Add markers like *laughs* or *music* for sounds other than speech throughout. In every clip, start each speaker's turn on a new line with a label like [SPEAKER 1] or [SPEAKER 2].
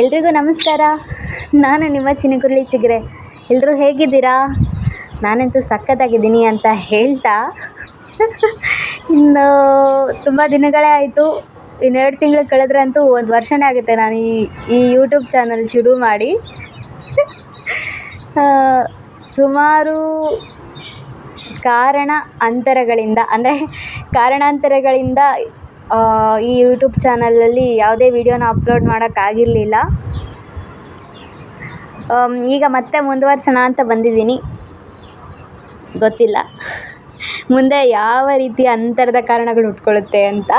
[SPEAKER 1] ಎಲ್ರಿಗೂ ನಮಸ್ಕಾರ. ನಾನು ನಿಮ್ಮ ಚಿನಕುರುಳಿ ಚಿಗ್ರೆ. ಎಲ್ಲರೂ ಹೇಗಿದ್ದೀರಾ? ನಾನಂತೂ ಸಖತ್ತಾಗಿದ್ದೀನಿ ಅಂತ ಹೇಳ್ತಾ. ಇನ್ನು ತುಂಬ ದಿನಗಳೇ ಆಯಿತು. ಇನ್ನೆರಡು ತಿಂಗಳು ಕಳೆದ್ರೆ ಅಂತೂ ಒಂದು ವರ್ಷನೇ ಆಗುತ್ತೆ ನಾನು ಈ ಈ ಯೂಟ್ಯೂಬ್ ಚಾನಲ್ ಶುರು ಮಾಡಿ. ಸುಮಾರು ಕಾರಣ ಅಂತರಗಳಿಂದ, ಅಂದರೆ ಕಾರಣಾಂತರಗಳಿಂದ ಈ ಯೂಟ್ಯೂಬ್ ಚಾನಲಲ್ಲಿ ಯಾವುದೇ ವೀಡಿಯೋನ ಅಪ್ಲೋಡ್ ಮಾಡೋಕ್ಕಾಗಿರಲಿಲ್ಲ. ಈಗ ಮತ್ತೆ ಮುಂದುವರ್ಸೋಣ ಅಂತ ಬಂದಿದ್ದೀನಿ. ಗೊತ್ತಿಲ್ಲ. ಮುಂದೆ ಯಾವ ರೀತಿಯ ಅಂತರದ ಕಾರಣಗಳು ಹುಟ್ಕೊಳ್ಳುತ್ತೆ ಅಂತ.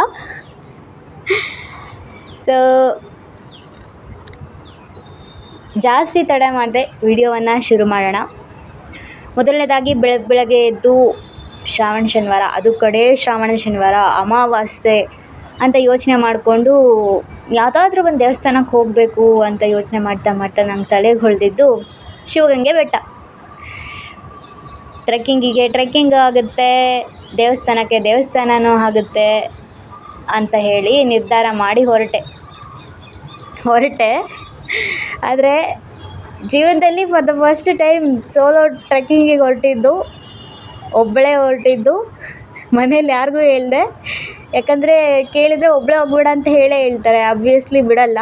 [SPEAKER 1] ಸೊ ಜಾಸ್ತಿ ತಡೆ ಮಾಡದೆ ವಿಡಿಯೋವನ್ನು ಶುರು ಮಾಡೋಣ. ಮೊದಲನೇದಾಗಿ ಬೆಳಗ್ಗೆ ಬೆಳಗ್ಗೆ ಎದ್ದು ಶ್ರಾವಣ ಶನಿವಾರ, ಅದು ಕಡೇ ಶ್ರಾವಣ ಶನಿವಾರ, ಅಮಾವಾಸ್ಯೆ ಅಂತ ಯೋಚನೆ ಮಾಡಿಕೊಂಡು, ಯಾವುದಾದ್ರೂ ಒಂದು ದೇವಸ್ಥಾನಕ್ಕೆ ಹೋಗಬೇಕು ಅಂತ ಯೋಚನೆ ಮಾಡ್ತಾ ಮಾಡ್ತಾ ನಂಗೆ ತಲೆಗೆ ಹೊಳೆದಿದ್ದು ಶಿವಗಂಗೆ ಬೆಟ್ಟ. ಟ್ರೆಕ್ಕಿಂಗಿಗೆ ಟ್ರೆಕ್ಕಿಂಗ್ ಆಗುತ್ತೆ, ದೇವಸ್ಥಾನಕ್ಕೆ ದೇವಸ್ಥಾನವೂ ಆಗುತ್ತೆ ಅಂತ ಹೇಳಿ ನಿರ್ಧಾರ ಮಾಡಿ ಹೊರಟೆ. ಹೊರಟೆ. ಆದರೆ ಜೀವನದಲ್ಲಿ for the first time solo ಟ್ರೆಕ್ಕಿಂಗಿಗೆ ಹೊರಟಿದ್ದು ಒಬ್ಬಳೇ ಹೊರಟಿದ್ದು, ಮನೇಲಿ ಯಾರಿಗೂ ಹೇಳ್ದೆ. ಯಾಕಂದರೆ ಕೇಳಿದರೆ ಒಬ್ಬಳೇ ಹೋಗ್ಬೇಡ ಅಂತ ಹೇಳೇ ಹೇಳ್ತಾರೆ ಅಬ್ವಿಯಸ್ಲಿ ಬಿಡಲ್ಲ.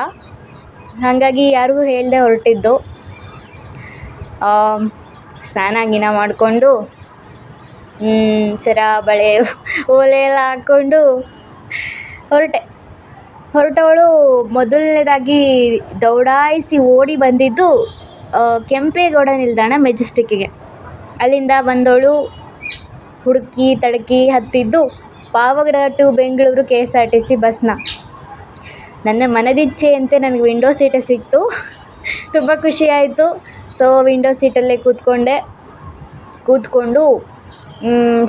[SPEAKER 1] ಹಾಗಾಗಿ ಯಾರಿಗೂ ಹೇಳದೆ ಹೊರಟಿದ್ದು. ಸ್ನಾನ ಗೀನ ಮಾಡಿಕೊಂಡು ಸರ ಬಳೆ ಓಲೆ ಎಲ್ಲ ಹಾಕ್ಕೊಂಡು ಹೊರಟೆ. ಹೊರಟವಳು ಮೊದಲನೇದಾಗಿ ದೌಡಾಯಿಸಿ ಓಡಿ ಬಂದಿದ್ದು ಕೆಂಪೇಗೌಡ ನಿಲ್ದಾಣ ಮೆಜೆಸ್ಟಿಕ್ಕಿಗೆ. ಅಲ್ಲಿಂದ ಬಂದವಳು ಹುಡುಕಿ, ತಡಕಿ ಹತ್ತಿದ್ದು Pavagada to Bengaluru K S R T C ಬಸ್ನ. ನನ್ನ ಮನದಿಚ್ಛೆಯಂತೆ ನನಗೆ ವಿಂಡೋ ಸೀಟೇ ಸಿಕ್ತು. ತುಂಬ ಖುಷಿಯಾಯಿತು ಸೊ, ವಿಂಡೋ ಸೀಟಲ್ಲೇ ಕೂತ್ಕೊಂಡೆ. ಕೂತ್ಕೊಂಡು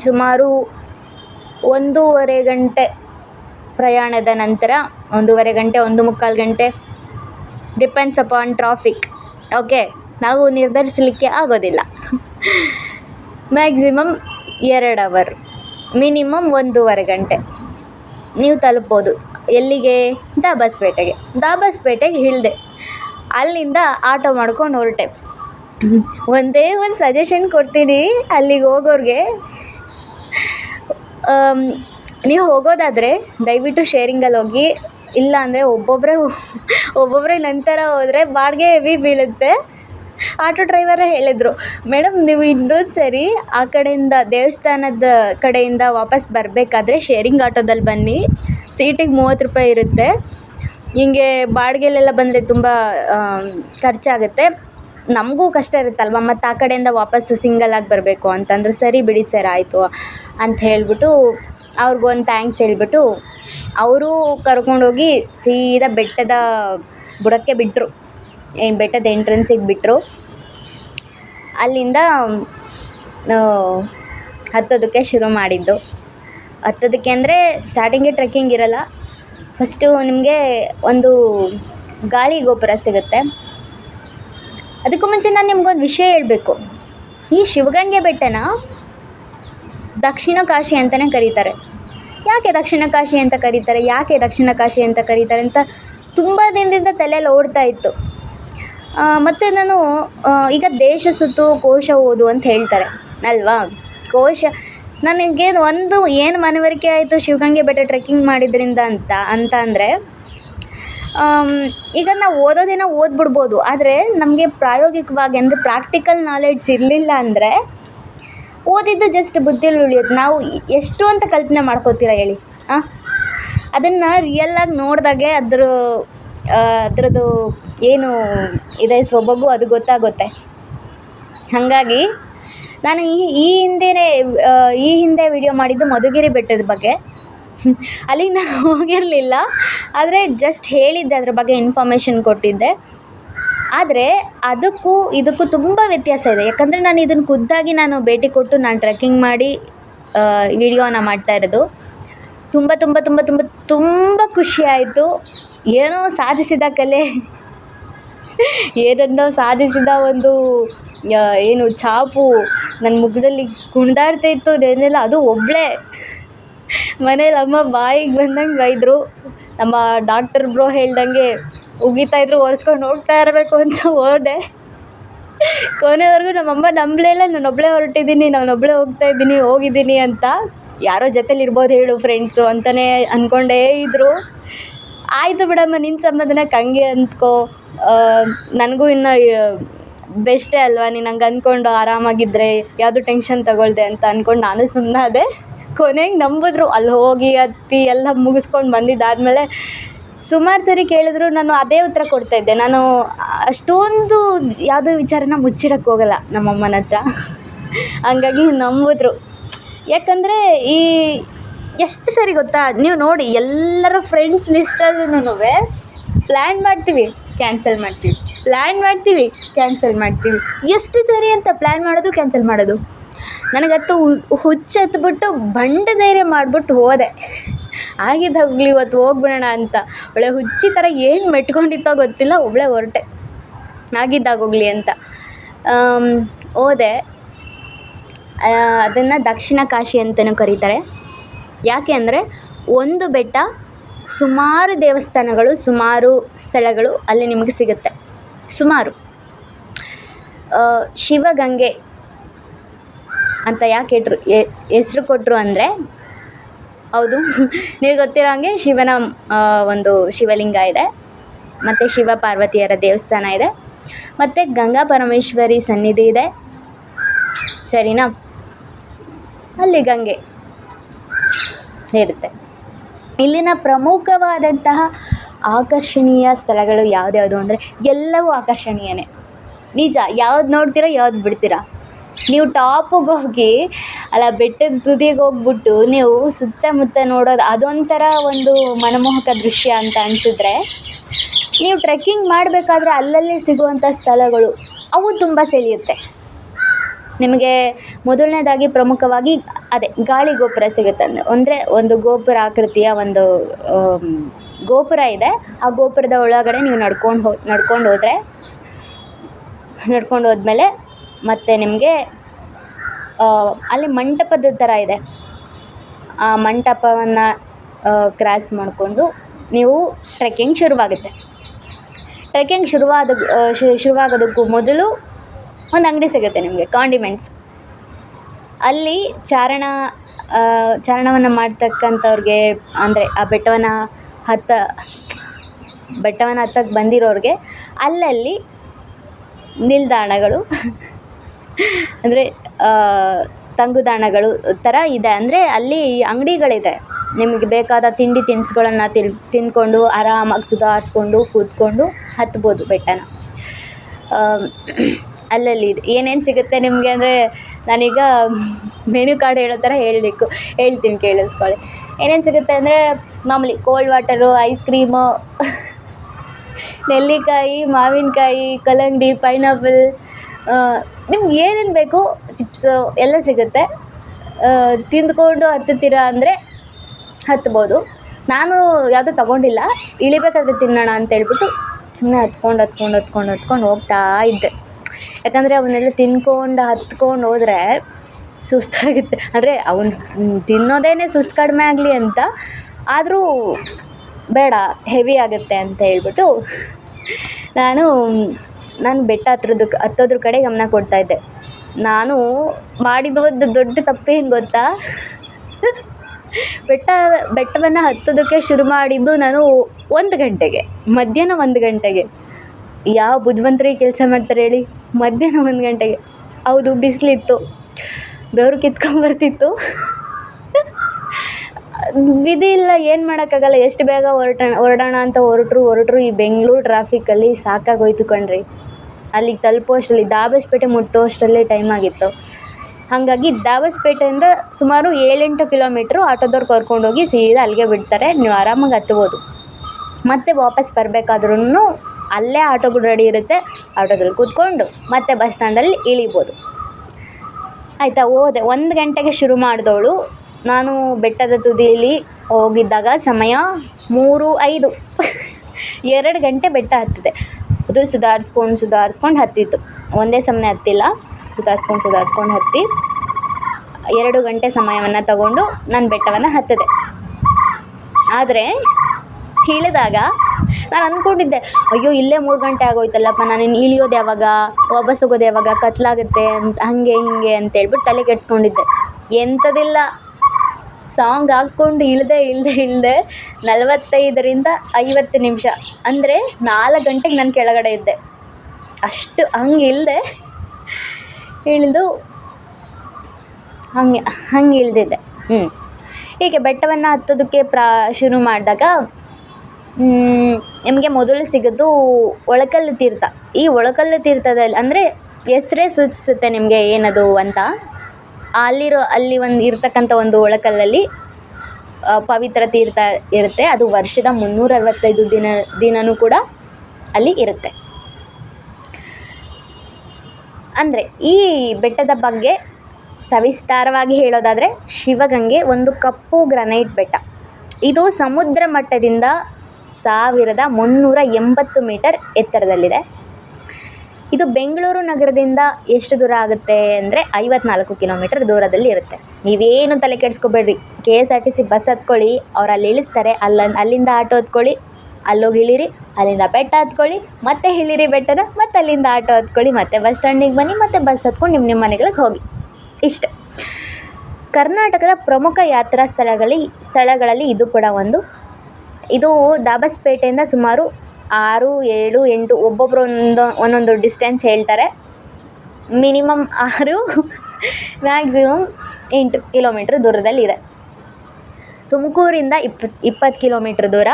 [SPEAKER 1] ಸುಮಾರು ಒಂದೂವರೆ ಗಂಟೆ ಪ್ರಯಾಣದ ನಂತರ, ಒಂದೂವರೆ ಗಂಟೆ, ಒಂದು ಮುಕ್ಕಾಲು ಗಂಟೆ ಡಿಪೆಂಡ್ಸ್ ಅಪಾನ್ ಟ್ರಾಫಿಕ್ ಓಕೆ ನಾವು ನಿರ್ಧರಿಸಲಿಕ್ಕೆ ಆಗೋದಿಲ್ಲ. *laughs* ಮ್ಯಾಕ್ಸಿಮಮ್ ಎರಡು ಅವರ್ ಮಿನಿಮಮ್ ಒಂದೂವರೆ ಗಂಟೆ. ನೀವು ತಲುಪ್ಬೋದು. ಎಲ್ಲಿಗೆ? ದಾಬಸ್ಪೇಟೆಗೆ ದಾಬಸ್ಪೇಟೆಗೆ ಇಳಿದೆ ಅಲ್ಲಿಂದ ಆಟೋ ಮಾಡ್ಕೊಂಡು ಹೊರಟೆ. ಒಂದೇ ಒಂದು ಸಜೆಷನ್ ಕೊಡ್ತೀನಿ ಅಲ್ಲಿಗೆ ಹೋಗೋರಿಗೆ. ನೀವು ಹೋಗೋದಾದರೆ ದಯವಿಟ್ಟು ಶೇರಿಂಗಲ್ಲಿ ಹೋಗಿ. ಇಲ್ಲ ಅಂದರೆ ಒಬ್ಬೊಬ್ಬರೇ ಒಬ್ಬೊಬ್ಬರೇ ನಂತರ ಹೋದರೆ ಬಾಡಿಗೆ ಹೆವಿ ಬೀಳುತ್ತೆ. ಆಟೋ ಡ್ರೈವರೇ ಹೇಳಿದರು. ಮೇಡಮ್, ನೀವು ಇನ್ನೊಂದು ಸರಿ ಆ ಕಡೆಯಿಂದ ದೇವಸ್ಥಾನದ ಕಡೆಯಿಂದ ವಾಪಸ್ ಬರಬೇಕಾದ್ರೆ ಶೇರಿಂಗ್ ಆಟೋದಲ್ಲಿ ಬನ್ನಿ. ಸೀಟಿಗೆ ಮೂವತ್ತು ರೂಪಾಯಿ ಇರುತ್ತೆ. ಹಿಂಗೆ ಬಾಡಿಗೆಲೆಲ್ಲ ಬಂದರೆ ತುಂಬ ಖರ್ಚಾಗುತ್ತೆ. ನಮಗೂ ಕಷ್ಟ ಇರುತ್ತಲ್ವ? ಮತ್ತು ಆ ಕಡೆಯಿಂದ ವಾಪಸ್ಸು ಸಿಂಗಲಾಗಿ ಬರಬೇಕು ಅಂತಂದರು, ಸರಿ ಬಿಡಿ ಸರ್, ಆಯಿತು ಅಂತ ಹೇಳಿಬಿಟ್ಟು ಅವ್ರಿಗೊಂದು ಥ್ಯಾಂಕ್ಸ್ ಹೇಳಿಬಿಟ್ಟು ಅವರು ಕರ್ಕೊಂಡೋಗಿ ಸೀದಾ ಬೆಟ್ಟದ ಬುಡಕ್ಕೆ ಬಿಟ್ಟರು ಬೆಟ್ಟದ ಎಂಟ್ರೆನ್ಸಿಗೆ ಬಿಟ್ಟರು ಅಲ್ಲಿಂದ ಹತ್ತೋದಕ್ಕೆ ಶುರು ಮಾಡಿದ್ದು. ಹತ್ತೋದಕ್ಕೆ ಅಂದರೆ ಸ್ಟಾರ್ಟಿಂಗೇ ಟ್ರೆಕ್ಕಿಂಗ್ ಇರೋಲ್ಲ. ಫಸ್ಟು ನಿಮಗೆ ಒಂದು ಗಾಳಿ ಗೋಪುರ ಸಿಗುತ್ತೆ. ಅದಕ್ಕೂ ಮುಂಚೆ ನಾನು ನಿಮ್ಗೊಂದು ವಿಷಯ ಹೇಳಬೇಕು. ಈ ಶಿವಗಂಗೆ ಬೆಟ್ಟನ ದಕ್ಷಿಣ ಕಾಶಿ ಅಂತಲೇ ಕರೀತಾರೆ. ಯಾಕೆ ದಕ್ಷಿಣ ಕಾಶಿ ಅಂತ ಕರೀತಾರೆ? ಯಾಕೆ ದಕ್ಷಿಣ ಕಾಶಿ ಅಂತ ಕರೀತಾರೆ ಅಂತ ತುಂಬ ದಿನದಿಂದ ತಲೆಯಲ್ಲಿ ಓಡ್ತಾ ಇತ್ತು. ಮತ್ತು ನಾನು ಈಗ ದೇಶ ಸುತ್ತು ಕೋಶ ಓದು ಅಂತ ಹೇಳ್ತಾರೆ, ಅಲ್ವಾ? ಕೋಶ, ನನಗೆ ಒಂದು ಏನು ಮನವರಿಕೆ ಆಯಿತು ಶಿವಗಂಗೆ ಬೆಟ್ಟ ಟ್ರೆಕ್ಕಿಂಗ್ ಮಾಡಿದ್ರಿಂದ ಅಂತ ಅಂತ ಅಂದರೆ ಈಗ ನಾವು ಓದೋದೇನ ಓದ್ಬಿಡ್ಬೋದು, ಆದರೆ ನಮಗೆ ಪ್ರಾಯೋಗಿಕವಾಗಿ ಅಂದರೆ ಪ್ರಾಕ್ಟಿಕಲ್ ನಾಲೆಡ್ಜ್ ಇರಲಿಲ್ಲ ಅಂದರೆ ಓದಿದ್ದು ಜಸ್ಟ್ ಬುದ್ಧಿಯಲ್ಲಿ ಉಳಿಯೋದು. ನಾವು ಎಷ್ಟು ಅಂತ ಕಲ್ಪನೆ ಮಾಡ್ಕೋತೀರ ಹೇಳಿ ಅದನ್ನು ರಿಯಲ್ಲಾಗಿ ನೋಡಿದಾಗೆ ಅದ್ರ ಅದರದ್ದು ಏನು ಇದೆ ಸೊಬಗು ಅದು ಗೊತ್ತಾಗುತ್ತೆ. ಹಾಗಾಗಿ ನಾನು ಈ ಈ ಹಿಂದೆಯೇ ಈ ಹಿಂದೆ ವಿಡಿಯೋ ಮಾಡಿದ್ದು ಮಧುಗಿರಿ ಬೆಟ್ಟದ ಬಗ್ಗೆ. ಅಲ್ಲಿ ನಾನು ಹೋಗಿರಲಿಲ್ಲ, ಆದರೆ ಜಸ್ಟ್ ಹೇಳಿದ್ದೆ ಅದ್ರ ಬಗ್ಗೆ ಇನ್ಫಾರ್ಮೇಷನ್ ಕೊಟ್ಟಿದ್ದೆ. ಆದರೆ ಅದಕ್ಕೂ, ಇದಕ್ಕೂ ತುಂಬ ವ್ಯತ್ಯಾಸ ಇದೆ. ಯಾಕಂದರೆ ನಾನು ಇದನ್ನು ಖುದ್ದಾಗಿ ನಾನು ಭೇಟಿ ಕೊಟ್ಟು ನಾನು ಟ್ರೆಕ್ಕಿಂಗ್ ಮಾಡಿ ವಿಡಿಯೋನ ಮಾಡ್ತಾ ಇರೋದು. ತುಂಬ ತುಂಬ ತುಂಬ ತುಂಬ ತುಂಬ ಖುಷಿ ಆಯಿತು. ಏನೋ ಸಾಧಿಸಿದ ಕಲೆ. ಏನನ್ನೋ ಸಾಧಿಸಿದ ಒಂದು ಏನು ಛಾಪು ನನ್ನ ಮುಖದಲ್ಲಿ ಕುಣಿದಾಡ್ತಾ ಇತ್ತು ನೆನ್ನೆಲ್ಲ. ಅದು ಒಬ್ಬಳೇ ಮನೇಲಿ ಅಮ್ಮ ಬಾಯಿಗೆ ಬಂದಂಗೆ ಬೈದರು. ನಮ್ಮ ಡಾಕ್ಟರ್ ಬ್ರೋ ಹೇಳ್ದಂಗೆ, ಉಗಿತಾ ಇದ್ರು, ಒರೆಸ್ಕೊಂಡು ಹೋಗ್ತಾ ಇರಬೇಕು ಅಂತ ಹೋದೆ. ಕೊನೆವರೆಗೂ ನಮ್ಮಮ್ಮ ನಂಬಲೇ ಇಲ್ಲ. ನಾನು ಒಬ್ಬಳೇ ಹೊರಟಿದ್ದೀನಿ, ನಾನು ಒಬ್ಬಳೇ ಹೋಗ್ತಾ ಇದ್ದೀನಿ, ಹೋಗಿದ್ದೀನಿ ಅಂತ. ಯಾರೋ ಜೊತೇಲಿ ಇರ್ಬೋದು ಹೇಳು ಫ್ರೆಂಡ್ಸು ಅಂತಲೇ ಅಂದ್ಕೊಂಡೇ ಇದ್ದರು ಆಯಿತು ಬಿಡಮ್ಮ ನಿನ್ನ ಸಂಬಂಧಕ್ಕೆ ಹಂಗೆ ಅಂದ್ಕೋ ನನಗೂ ಇನ್ನು ಬೆಸ್ಟೇ ಅಲ್ವಾ? ನೀನು ಹಂಗೆ ಅಂದ್ಕೊಂಡು ಆರಾಮಾಗಿದ್ದರೆ ಯಾವುದು ಟೆನ್ಷನ್ ತಗೊಳ್ದೆ ಅಂತ ಅಂದ್ಕೊಂಡು ನಾನು ಸುಮ್ಮನಾದೆ ಕೊನೆಗೆ ನಂಬಿದ್ರು, ಅಲ್ಲಿ ಹೋಗಿ ಹತ್ತಿ ಎಲ್ಲ ಮುಗಿಸ್ಕೊಂಡು ಬಂದಿದ್ದಾದಮೇಲೆ ಸುಮಾರು ಸರಿ ಕೇಳಿದ್ರು, ನಾನು ಅದೇ ಉತ್ತರ ಕೊಡ್ತಾಯಿದ್ದೆ ನಾನು ಅಷ್ಟೊಂದು ಯಾವುದೇ ವಿಚಾರನ ಮುಚ್ಚಿಡಕ್ಕೆ ಹೋಗಲ್ಲ ನಮ್ಮಮ್ಮನ ಹತ್ರ. ಹಂಗಾಗಿ ನಂಬಿದ್ರು. ಯಾಕಂದರೆ ಈ ಎಷ್ಟು ಸರಿ ಗೊತ್ತಾ? ನೀವು ನೋಡಿ, ಎಲ್ಲರ ಫ್ರೆಂಡ್ಸ್ ಲಿಸ್ಟಲ್ಲೂ ಪ್ಲ್ಯಾನ್ ಮಾಡ್ತೀವಿ ಕ್ಯಾನ್ಸಲ್ ಮಾಡ್ತೀವಿ. ಪ್ಲ್ಯಾನ್ ಮಾಡ್ತೀವಿ ಕ್ಯಾನ್ಸಲ್ ಮಾಡ್ತೀವಿ. ಎಷ್ಟು ಸರಿ ಅಂತ ಪ್ಲ್ಯಾನ್ ಮಾಡೋದು ಕ್ಯಾನ್ಸಲ್ ಮಾಡೋದು? ನನಗತ್ತು ಹುಚ್ಚು ಹತ್ಬಿಟ್ಟು ಬಂಡ ಧೈರ್ಯ ಮಾಡಿಬಿಟ್ಟು ಹೋದೆ. ಆಗಿದ್ದು ಹೋಗ್ಲಿ ಇವತ್ತು ಹೋಗ್ಬಿಡೋಣ ಅಂತ. ಒಳ್ಳೆ ಹುಚ್ಚಿ ಥರ ಏನು ಮೆಟ್ಕೊಂಡಿತ್ತೋ ಗೊತ್ತಿಲ್ಲ ಒಬ್ಬಳೇ ಹೊರಟೆ. ಆಗಿದ್ದಾಗೋಗಲಿ ಅಂತ. ಹೋದೆ. ಅದನ್ನು ದಕ್ಷಿಣ ಕಾಶಿ ಅಂತಲೂ ಕರೀತಾರೆ. ಯಾಕೆ ಅಂದರೆ ಒಂದು ಬೆಟ್ಟ ಸುಮಾರು ದೇವಸ್ಥಾನಗಳು, ಸುಮಾರು ಸ್ಥಳಗಳು ಅಲ್ಲಿ ನಿಮಗೆ ಸಿಗುತ್ತೆ. ಸುಮಾರು. ಶಿವಗಂಗೆ ಅಂತ ಯಾಕೆ ಇಟ್ರು ಹೆಸ್ರು ಕೊಟ್ಟರು ಅಂದರೆ, ಹೌದು, ನೀವು ಗೊತ್ತಿರೋ ಹಾಗೆ ಶಿವನ ಒಂದು ಶಿವಲಿಂಗ ಇದೆ. ಮತ್ತು ಶಿವ ಪಾರ್ವತಿಯರ ದೇವಸ್ಥಾನ ಇದೆ. ಮತ್ತು ಗಂಗಾ ಪರಮೇಶ್ವರಿ ಸನ್ನಿಧಿ ಇದೆ. ಸರಿನಾ? ಅಲ್ಲಿ ಗಂಗೆ. ಇರುತ್ತೆ ಇಲ್ಲಿನ ಪ್ರಮುಖವಾದಂತಹ ಆಕರ್ಷಣೀಯ ಸ್ಥಳಗಳು ಯಾವ್ದ್ಯಾವುದು ಅಂದರೆ ಎಲ್ಲವೂ ಆಕರ್ಷಣೀಯನೇ. ನಿಜ, ಯಾವ್ದು ನೋಡ್ತೀರೋ ಯಾವ್ದು ಬಿಡ್ತೀರಾ? ನೀವು ಟಾಪಿಗೆ ಹೋಗಿ, ಅಲ್ಲ ಬೆಟ್ಟದ ತುದಿಗೆ ಹೋಗ್ಬಿಟ್ಟು ನೀವು ಸುತ್ತಮುತ್ತ ನೋಡೋದು ಅದೊಂಥರ ಒಂದು ಮನಮೋಹಕ ದೃಶ್ಯ ಅಂತ ಅನಿಸಿದ್ರೆ, ನೀವು ಟ್ರೆಕ್ಕಿಂಗ್ ಮಾಡಬೇಕಾದ್ರೆ ಅಲ್ಲಲ್ಲಿ ಸಿಗುವಂಥ ಸ್ಥಳಗಳು, ಅವು ತುಂಬ ಸೆಳೆಯುತ್ತೆ. ನಿಮಗೆ ಮೊದಲನೇದಾಗಿ ಪ್ರಮುಖವಾಗಿ ಅದೇ ಗಾಳಿ ಗೋಪುರ ಸಿಗುತ್ತೆ ಅಂದರೆ ಅಂದರೆ ಒಂದು ಗೋಪುರ ಆಕೃತಿಯ ಒಂದು ಗೋಪುರ ಇದೆ. ಆ ಗೋಪುರದ ಒಳಗಡೆ ನೀವು ನಡ್ಕೊಂಡು ಹೋ, ನಡ್ಕೊಂಡು ಹೋದರೆ, ನಡ್ಕೊಂಡು ಹೋದ್ಮೇಲೆ ಮತ್ತು ನಿಮಗೆ ಅಲ್ಲಿ ಮಂಟಪದ ಥರ ಇದೆ. ಆ ಮಂಟಪವನ್ನು ಕ್ರಾಸ್ ಮಾಡಿಕೊಂಡು ನೀವು ಟ್ರೆಕ್ಕಿಂಗ್ ಶುರುವಾಗುತ್ತೆ. ಟ್ರೆಕ್ಕಿಂಗ್ ಶುರುವಾದ ಶುರುವಾಗೋದಕ್ಕೂ ಮೊದಲು ಒಂದು ಅಂಗಡಿ ಸಿಗುತ್ತೆ ನಿಮಗೆ ಕಾಂಡಿಮೆಂಟ್ಸ್ ಅಲ್ಲಿ ಚಾರಣ ಚಾರಣವನ್ನು ಮಾಡ್ತಕ್ಕಂಥವ್ರಿಗೆ, ಅಂದರೆ ಆ ಬೆಟ್ಟವನ್ನು ಹತ್ತ, ಬೆಟ್ಟವನ್ನ ಹತ್ತಕ್ಕೆ ಬಂದಿರೋರಿಗೆ ಅಲ್ಲಲ್ಲಿ ನಿಲ್ದಾಣಗಳು, ಅಂದರೆ ತಂಗುದಾಣಗಳು ಥರ ಇದೆ. ಅಂದರೆ ಅಲ್ಲಿ ಅಂಗಡಿಗಳಿದೆ. ನಿಮಗೆ ಬೇಕಾದ ತಿಂಡಿ ತಿನಿಸುಗಳನ್ನು ತಿನ್ ತಿಂದ್ಕೊಂಡು ಆರಾಮಾಗಿ ಸುಧಾರಿಸ್ಕೊಂಡು ಕೂತ್ಕೊಂಡು ಹತ್ಬೋದು ಬೆಟ್ಟನ. ಅಲ್ಲಲ್ಲಿ ಇದೆ ಏನೇನು ಸಿಗುತ್ತೆ ನಿಮಗೆ ಅಂದರೆ ನಾನೀಗ ಮೆನು ಕಾರ್ಡ್ ಹೇಳೋ ಥರ ಹೇಳಬೇಕು. ಹೇಳ್ತೀನಿ ಕೇಳಿಸ್ಕೊಳ್ಳಿ. ಏನೇನು ಸಿಗುತ್ತೆ ಅಂದರೆ ಮಾಮೂಲಿ ಕೋಲ್ಡ್ ವಾಟರು ಐಸ್ ಕ್ರೀಮು ನೆಲ್ಲಿಕಾಯಿ, ಮಾವಿನಕಾಯಿ, ಕಲ್ಲಂಗಡಿ ಪೈನಾಪಲ್ ನಿಮ್ಗೆ ಏನೇನು ಬೇಕು ಚಿಪ್ಸು ಎಲ್ಲ ಸಿಗುತ್ತೆ. ತಿಂದ್ಕೊಂಡು ಹತ್ತುತ್ತೀರಾ ಅಂದರೆ ಹತ್ಬೋದು. ನಾನು ಯಾವುದೂ ತಗೊಂಡಿಲ್ಲ. ಇಳಿಬೇಕಾದ್ರೆ ತಿನ್ನೋಣ ಅಂತ ಹೇಳ್ಬಿಟ್ಟು ಸುಮ್ಮನೆ ಹತ್ಕೊಂಡು ಹತ್ಕೊಂಡು ಹತ್ಕೊಂಡು ಹತ್ಕೊಂಡು ಹೋಗ್ತಾ ಇದ್ದೆ. ಯಾಕಂದರೆ ಅವನ್ನೆಲ್ಲ ತಿನ್ಕೊಂಡು ಹತ್ಕೊಂಡು ಹೋದರೆ ಸುಸ್ತಾಗುತ್ತೆ. ಅಂದರೆ ಅವ್ನು ತಿನ್ನೋದೇ ಸುಸ್ತು ಕಡಿಮೆ ಆಗಲಿ ಅಂತ, ಆದರೂ ಬೇಡ ಹೆವಿ ಆಗುತ್ತೆ ಅಂತ ಹೇಳ್ಬಿಟ್ಟು ನಾನು ನಾನು ಬೆಟ್ಟ ಹತ್ರದಕ್ಕೆ ಹತ್ತೋದ್ರ ಕಡೆ ಗಮನ ಕೊಡ್ತಾಯಿದ್ದೆ ನಾನು ಮಾಡಿದ ದೊಡ್ಡ ತಪ್ಪೇನು ಗೊತ್ತಾ? ಬೆಟ್ಟ, ಬೆಟ್ಟವನ್ನು ಹತ್ತೋದಕ್ಕೆ ಶುರು ಮಾಡಿದ್ದು ನಾನು ಒಂದು ಗಂಟೆಗೆ, ಮಧ್ಯಾಹ್ನ ಒಂದು ಗಂಟೆಗೆ. ಯಾವ ಬುದ್ಧಿವಂತರು ಕೆಲಸ ಮಾಡ್ತಾರೆ ಹೇಳಿ? ಮಧ್ಯಾಹ್ನ ಒಂದು ಗಂಟೆಗೆ. ಹೌದು, ಬಿಸಿಲಿತ್ತು. ಬೆವರು ಕಿತ್ಕೊಂಬರ್ತಿತ್ತು ವಿಧಿ ಇಲ್ಲ, ಏನು ಮಾಡೋಕ್ಕಾಗಲ್ಲ. ಎಷ್ಟು ಬೇಗ ಹೊರಟ, ಹೊರಡೋಣ ಅಂತ ಹೊರಟ್ರು ಹೊರಟ್ರು ಈ ಬೆಂಗಳೂರು ಟ್ರಾಫಿಕಲ್ಲಿ ಸಾಕಾಗೋಯ್ತು ಕಣ್ರಿ. ಅಲ್ಲಿಗೆ ತಲುಪೋ ಅಷ್ಟರಲ್ಲಿ ದಾಬಸ್ಪೇಟೆ ಮುಟ್ಟೋ ಅಷ್ಟರಲ್ಲೇ ಟೈಮ್ ಆಗಿತ್ತು. ಹಾಗಾಗಿ ದಾಬಸ್ಪೇಟೆಯಿಂದ ಸುಮಾರು ಏಳೆಂಟು ಕಿಲೋಮೀಟ್ರು ಆಟೋದವ್ರು ಕರ್ಕೊಂಡೋಗಿ ಸೀದಾ ಅಲ್ಲಿಗೆ ಬಿಡ್ತಾರೆ. ನೀವು ಆರಾಮಾಗಿ ಹತ್ಬೋದು. ಮತ್ತೆ ವಾಪಸ್ ಬರಬೇಕಾದ್ರೂ ಅಲ್ಲೇ ಆಟೋಗಳು ರೆಡಿ ಇರುತ್ತೆ. ಆಟೋದಲ್ಲಿ ಕೂತ್ಕೊಂಡು ಮತ್ತೆ ಬಸ್ ಸ್ಟ್ಯಾಂಡಲ್ಲಿ ಇಳಿಬೋದು. ಆಯಿತಾ, ಹೋದೆ. ಒಂದು ಗಂಟೆಗೆ ಶುರು ಮಾಡಿದವಳು. ನಾನು ಬೆಟ್ಟದ ತುದಿಯಲ್ಲಿ ಹೋಗಿದ್ದಾಗ ಸಮಯ ಮೂರು ಐದು. ಎರಡು ಗಂಟೆ ಬೆಟ್ಟ ಹತ್ತಿದೆ. ಅದು ಸುಧಾರಿಸ್ಕೊಂಡು ಸುಧಾರಿಸ್ಕೊಂಡು ಹತ್ತಿತ್ತು. ಒಂದೇ ಸಮನೆ ಹತ್ತಿಲ್ಲ. ಸುಧಾರಿಸ್ಕೊಂಡು ಸುಧಾರಿಸ್ಕೊಂಡು ಹತ್ತಿ ಎರಡು ಗಂಟೆ ಸಮಯವನ್ನು ತಗೊಂಡು ನಾನು ಬೆಟ್ಟವನ್ನು ಹತ್ತಿದೆ. ಆದರೆ, ಇಳಿದಾಗ ನಾನು ಅಂದ್ಕೊಂಡಿದ್ದೆ ಅಯ್ಯೋ, ಇಲ್ಲೇ ಮೂರು ಗಂಟೆ ಆಗೋಯ್ತಲ್ಲಪ್ಪ ನಾನು ಇನ್ನು ಇಳಿಯೋದು ಯಾವಾಗ? ವಾಪಸ್ ಹೋಗೋದು ಯಾವಾಗ? ಕತ್ಲಾಗುತ್ತೆ ಅಂತ, ಹಾಗೆ ಹೀಗೆ ಅಂತೇಳ್ಬಿಟ್ಟು ತಲೆ ಕೆಡಿಸ್ಕೊಂಡಿದ್ದೆ. ಎಂಥದಿಲ್ಲ ಸಾಂಗ್ ಹಾಕ್ಕೊಂಡು ಇಳಿದೆ ಇಳಿದೆ ಇಳಿದೆ ನಲವತ್ತೈದರಿಂದ ಐವತ್ತು ನಿಮಿಷ. ಅಂದರೆ ನಾಲ್ಕು ಗಂಟೆಗೆ ನಾನು ಕೆಳಗಡೆ ಇದ್ದೆ. ಅಷ್ಟು ಹಂಗೆ ಇಳಿದೆ, ಇಳಿದು ಹಾಗೆ, ಹಂಗೆ ಇಳ್ದಿದ್ದೆ. ಹ್ಞೂ ಹೀಗೆ ಬೆಟ್ಟವನ್ನು ಹತ್ತೋದಕ್ಕೆ ಪ್ರಾ, ಶುರು ಮಾಡಿದಾಗ ನಿಮಗೆ ಮೊದಲು ಸಿಗೋದು ಒಳಕಲ್ಲು ತೀರ್ಥ. ಈ ಒಳಕಲ್ಲು ತೀರ್ಥದಲ್ಲಿ ಅಂದರೆ ಹೆಸ್ರೇ ಸೂಚಿಸುತ್ತೆ ನಿಮಗೆ ಏನದು ಅಂತ? ಅಲ್ಲಿರೋ, ಅಲ್ಲಿ ಒಂದು ಇರತಕ್ಕಂಥ ಒಂದು ಒಳಕಲ್ಲಲ್ಲಿ ಪವಿತ್ರ ತೀರ್ಥ ಇರುತ್ತೆ. ಅದು ವರ್ಷದ ಮುನ್ನೂರ ಅರವತ್ತೈದು ದಿನ ದಿನವೂ ಕೂಡ ಅಲ್ಲಿ ಇರುತ್ತೆ. ಅಂದರೆ ಈ ಬೆಟ್ಟದ ಬಗ್ಗೆ ಸವಿಸ್ತಾರವಾಗಿ ಹೇಳೋದಾದರೆ ಶಿವಗಂಗೆ ಒಂದು ಕಪ್ಪು ಗ್ರನೈಟ್ ಬೆಟ್ಟ. ಇದು ಸಮುದ್ರ ಮಟ್ಟದಿಂದ ಸಾವಿರದ ಮುನ್ನೂರ ಎಂಬತ್ತು ಮೀಟರ್ ಎತ್ತರದಲ್ಲಿದೆ. ಇದು ಬೆಂಗಳೂರು ನಗರದಿಂದ ಎಷ್ಟು ದೂರ ಆಗುತ್ತೆ ಅಂದರೆ ಐವತ್ನಾಲ್ಕು ಕಿಲೋಮೀಟರ್ ದೂರದಲ್ಲಿ ಇರುತ್ತೆ. ನೀವೇನು ತಲೆ ಕೆಡಿಸ್ಕೋಬೇಡ್ರಿ. K S R T C bus ಹತ್ಕೊಳ್ಳಿ, ಅವ್ರು ಅಲ್ಲಿ ಇಳಿಸ್ತಾರೆ. ಅಲ್ಲ ಅಲ್ಲಿಂದ ಆಟೋ ಹತ್ಕೊಳ್ಳಿ, ಅಲ್ಲೋಗಿ ಇಳಿರಿ, ಅಲ್ಲಿಂದ ಬೆಟ್ಟ ಹತ್ಕೊಳ್ಳಿ, ಮತ್ತೆ ಇಳಿರಿ ಬೆಟ್ಟನ, ಮತ್ತೆ ಅಲ್ಲಿಂದ ಆಟೋ ಹತ್ಕೊಳ್ಳಿ, ಮತ್ತೆ ಬಸ್ ಸ್ಟ್ಯಾಂಡಿಗೆ ಬನ್ನಿ, ಮತ್ತೆ ಬಸ್ ಹತ್ಕೊಂಡು ನಿಮ್ಮ ನಿಮ್ಮ ಮನೆಗಳಿಗೆ ಹೋಗಿ. ಇಷ್ಟೆ. ಕರ್ನಾಟಕದ ಪ್ರಮುಖ ಯಾತ್ರಾ ಸ್ಥಳಗಳಲ್ಲಿ ಸ್ಥಳಗಳಲ್ಲಿ ಇದು ಕೂಡ ಒಂದು. ಇದು ದಾಬಸ್ಪೇಟೆಯಿಂದ ಸುಮಾರು ಆರು, ಏಳು, ಎಂಟು ಒಬ್ಬೊಬ್ಬರು ಒಂದು ಒಂದೊಂದು ಡಿಸ್ಟೆನ್ಸ್ ಹೇಳ್ತಾರೆ. ಮಿನಿಮಮ್ ಆರು ಮ್ಯಾಕ್ಸಿಮಮ್ ಎಂಟು ಕಿಲೋಮೀಟ್ರ್ ದೂರದಲ್ಲಿದೆ ತುಮಕೂರಿಂದ ಇಪ್ಪತ್ತು ಇಪ್ಪತ್ತು ಕಿಲೋಮೀಟ್ರ್ ದೂರ.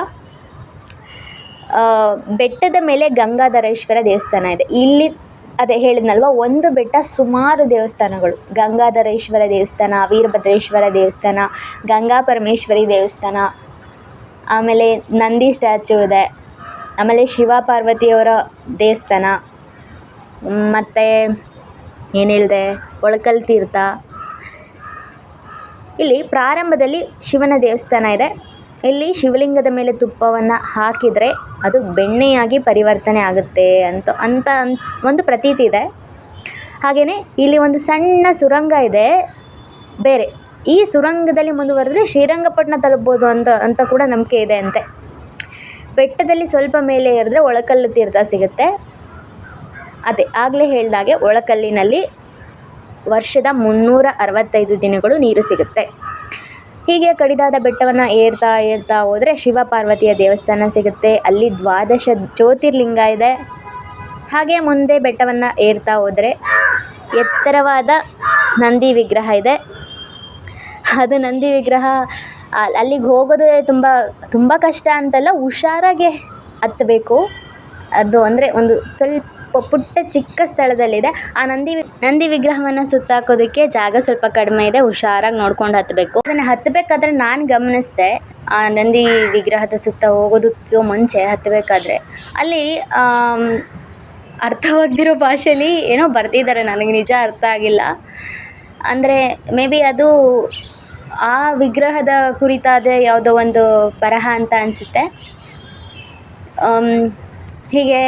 [SPEAKER 1] ಬೆಟ್ಟದ ಮೇಲೆ ಗಂಗಾಧರೇಶ್ವರ ದೇವಸ್ಥಾನ ಇದೆ. ಇಲ್ಲಿ ಅದೇ ಹೇಳಿದ್ನಲ್ವ, ಒಂದು ಬೆಟ್ಟ ಸುಮಾರು ದೇವಸ್ಥಾನಗಳು. ಗಂಗಾಧರೇಶ್ವರ ದೇವಸ್ಥಾನ, ವೀರಭದ್ರೇಶ್ವರ ದೇವಸ್ಥಾನ ಗಂಗಾ ಪರಮೇಶ್ವರಿ ದೇವಸ್ಥಾನ ಆಮೇಲೆ ನಂದಿ ಸ್ಟ್ಯಾಚು ಇದೆ. ಆಮೇಲೆ ಶಿವ ಪಾರ್ವತಿಯವರ ದೇವಸ್ಥಾನ. ಮತ್ತು ಏನು ಹೇಳಿದೆ? ಒಳಕಲ್ ತೀರ್ಥ. ಇಲ್ಲಿ ಪ್ರಾರಂಭದಲ್ಲಿ ಶಿವನ ದೇವಸ್ಥಾನ ಇದೆ. ಇಲ್ಲಿ ಶಿವಲಿಂಗದ ಮೇಲೆ ತುಪ್ಪವನ್ನು ಹಾಕಿದರೆ ಅದು ಬೆಣ್ಣೆಯಾಗಿ ಪರಿವರ್ತನೆ ಆಗುತ್ತೆ ಅಂತ ಅಂತ ಒಂದು ಪ್ರತೀತಿ ಇದೆ. ಹಾಗೆಯೇ ಇಲ್ಲಿ ಒಂದು ಸಣ್ಣ ಸುರಂಗ ಇದೆ. ಬೇರೆ ಈ ಸುರಂಗದಲ್ಲಿ ಮುಂದುವರೆದ್ರೆ ಶ್ರೀರಂಗಪಟ್ಟಣ ತಲುಪ್ಬೋದು ಅಂತ ಅಂತ ಕೂಡ ನಂಬಿಕೆ ಇದೆ ಅಂತೆ. ಬೆಟ್ಟದಲ್ಲಿ ಸ್ವಲ್ಪ ಮೇಲೆ ಏರಿದ್ರೆ ಒಳಕಲ್ಲು ತೀರ್ಥ ಸಿಗುತ್ತೆ. ಅದೇ, ಆಗಲೇ ಹೇಳಿದಾಗೆ ಒಳಕಲ್ಲಿನಲ್ಲಿ ವರ್ಷದ ಮುನ್ನೂರ ಅರವತ್ತೈದು ದಿನಗಳು ನೀರು ಸಿಗುತ್ತೆ. ಹೀಗೆ ಕಡಿದಾದ ಬೆಟ್ಟವನ್ನು ಏರ್ತಾ ಏರ್ತಾ ಹೋದರೆ ಶಿವ ಪಾರ್ವತಿಯ ದೇವಸ್ಥಾನ ಸಿಗುತ್ತೆ. ಅಲ್ಲಿ ದ್ವಾದಶ ಜ್ಯೋತಿರ್ಲಿಂಗ ಇದೆ. ಹಾಗೆ ಮುಂದೆ ಬೆಟ್ಟವನ್ನು ಏರ್ತಾ ಹೋದರೆ ಎತ್ತರವಾದ ನಂದಿ ವಿಗ್ರಹ ಇದೆ. ಅದು ನಂದಿ ವಿಗ್ರಹ ಅಲ್ಲಿಗೆ ಹೋಗೋದೇ ತುಂಬ ತುಂಬ ಕಷ್ಟ ಅಂತಲ್ಲ ಹುಷಾರಾಗೆ ಹತ್ತಬೇಕು ಅದು ಅಂದರೆ ಒಂದು ಸ್ವಲ್ಪ ಪುಟ್ಟ ಚಿಕ್ಕ ಸ್ಥಳದಲ್ಲಿದೆ. ಆ ನಂದಿ ನಂದಿ ವಿಗ್ರಹವನ್ನು ಸುತ್ತಾಕೋದಕ್ಕೆ ಜಾಗ ಸ್ವಲ್ಪ ಕಡಿಮೆ ಇದೆ. ಹುಷಾರಾಗಿ ನೋಡ್ಕೊಂಡು ಹತ್ತಬೇಕು ಅದನ್ನು ಹತ್ತಬೇಕಾದ್ರೆ ನಾನು ಗಮನಿಸಿದೆ. ಆ ನಂದಿ ವಿಗ್ರಹದ ಸುತ್ತ ಹೋಗೋದಕ್ಕೂ ಮುಂಚೆ ಹತ್ತಬೇಕಾದ್ರೆ ಅಲ್ಲಿ ಅರ್ಥವಾಗದಿರೋ ಭಾಷೆಯಲ್ಲಿ ಏನೋ ಬರ್ತಿದ್ದಾರೆ ನನಗೆ ನಿಜ ಅರ್ಥ ಆಗಿಲ್ಲ. ಅಂದರೆ, ಮೇ ಬಿ ಅದು ಆ ವಿಗ್ರಹದ ಕುರಿತಾದ ಯಾವುದೋ ಒಂದು ಬರಹ ಅಂತ ಅನಿಸುತ್ತೆ. ಹೀಗೆ